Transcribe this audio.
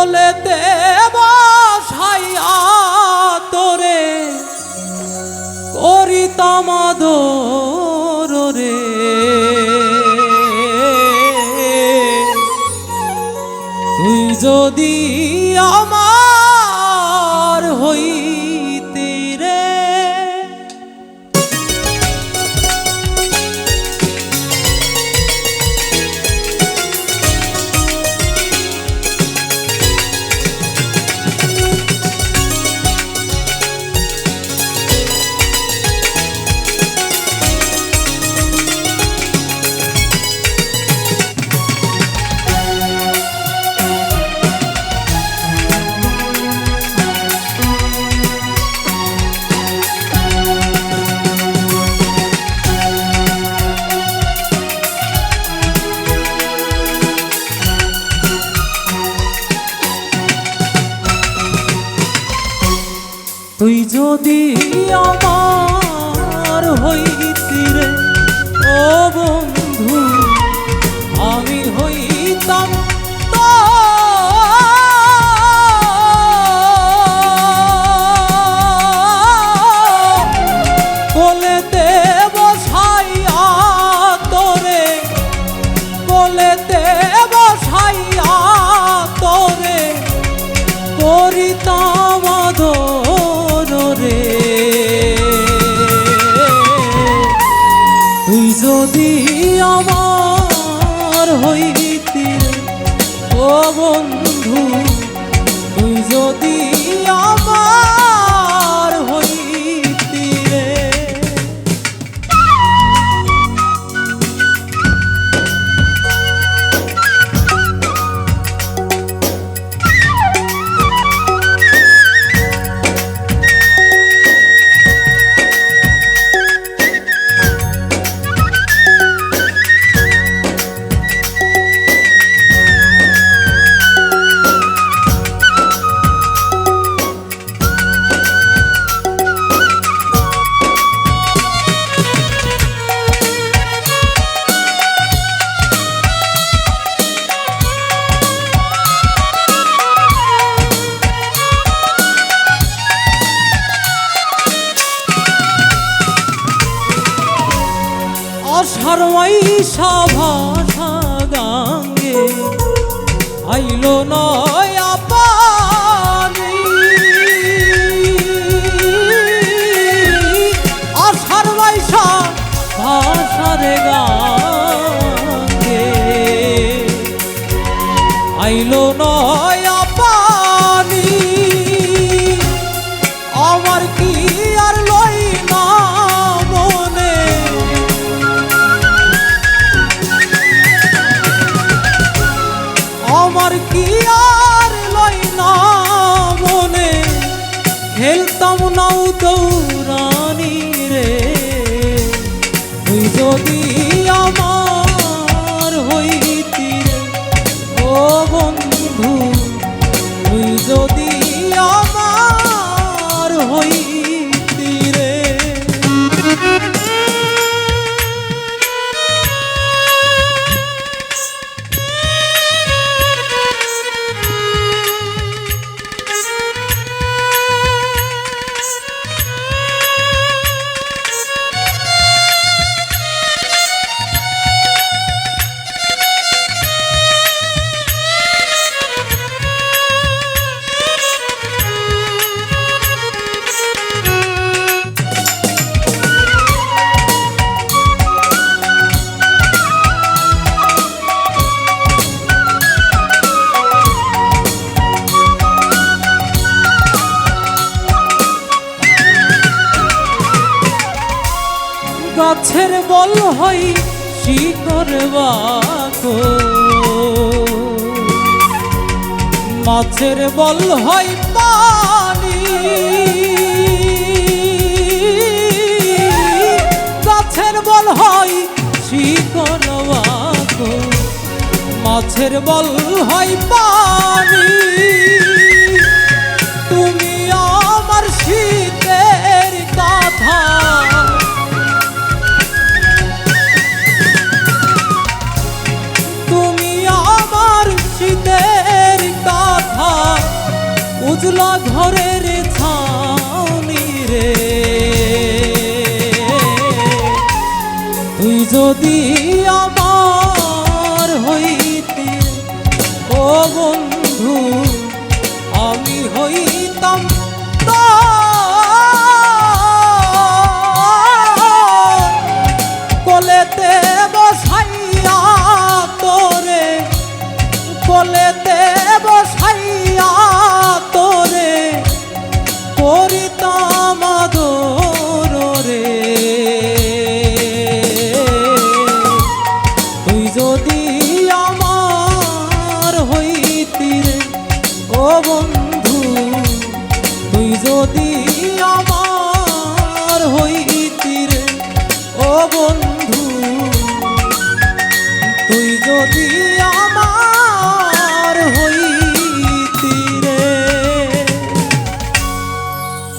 বলে দেব সাইয়া তোরে করিতাম রে। তুই যদি আমার তুই যদি আমার হইতি রে ও ও আষাঢ় সভা গাঙ্গে আইলো নয়া। আমার কি আর লই না মনে? খেলতাম নাও দৌরানি রে। তুই যদি গাছের বল হই শিকর বাকো। মাছের বল হই পানি। গাছের বল হই শিকর বাকো। মাছের বল হই পানি। তুমি আমার শীতের কথা তুই বন্ধু